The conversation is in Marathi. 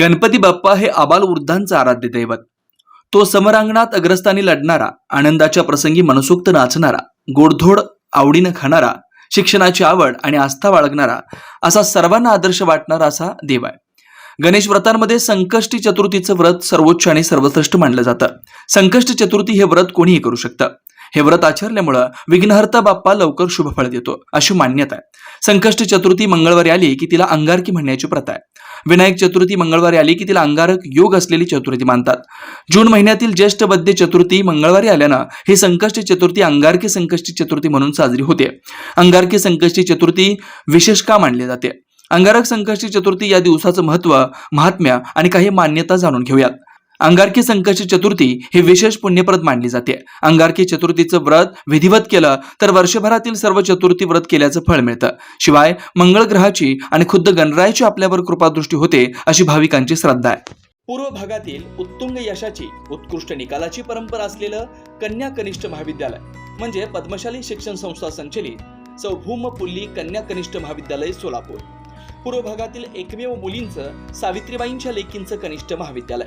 गणपती बाप्पा हे आबाल वृद्धांचं आराध्य दैवत. तो समरांगणात अग्रस्थानी लढणारा आनंदाच्या प्रसंगी मनसोक्त नाचणारा गोडधोड आवडीनं खाणारा शिक्षणाची आवड आणि आस्था बाळगणारा असा सर्वांना आदर्श वाटणारा असा देव आहे. गणेश व्रतांमध्ये संकष्टी चतुर्थीचं व्रत सर्वोच्च आणि सर्वश्रेष्ठ मानलं जातं. संकष्टी चतुर्थी हे व्रत कोणीही करू शकतं. हे व्रत आचरल्यामुळं विघ्नहर्ता बाप्पा लवकर शुभफळ देतो अशी मान्यता आहे. संकष्टी चतुर्थी मंगळवारी आली की तिला अंगारकी म्हणण्याची प्रथा आहे. विनायक चतुर्थी मंगळवारी आली की तिला अंगारक योग असलेली चतुर्थी मानतात. जून महिन्यातील ज्येष्ठ बद्य चतुर्थी मंगळवारी आल्यानं ही संकष्टी चतुर्थी अंगारकी संकष्टी चतुर्थी म्हणून साजरी होते. अंगारकी संकष्टी चतुर्थी विशेष का मानली जाते? अंगारक संकष्टी चतुर्थी या दिवसाचं महत्त्व महात्म्य आणि काही मान्यता जाणून घेऊयात. अंगारकी संकष्टी चतुर्थी ही विशेष पुण्यप्रद मानली जाते. अंगारकी चतुर्थीचं व्रत विधिवत केलं तर वर्षभरातील सर्व चतुर्थी व्रत केल्याचं फळ मिळतं. शिवाय मंगळ ग्रहाची आणि खुद्द गणरायाची आपल्यावर कृपादृष्टी होते अशी भाविकांची श्रद्धा आहे. पूर्व भागातील उत्तुंग यशाची उत्कृष्ट निकालाची परंपरा असलेलं कन्या कनिष्ठ महाविद्यालय म्हणजे पद्मशाली शिक्षण संस्था संचलित सौभूम पुल्ली कन्या कनिष्ठ महाविद्यालय सोलापूर. पूर्व भागातील एकमेव मुलींचं सावित्रीबाईंच्या लेकींचं कनिष्ठ महाविद्यालय.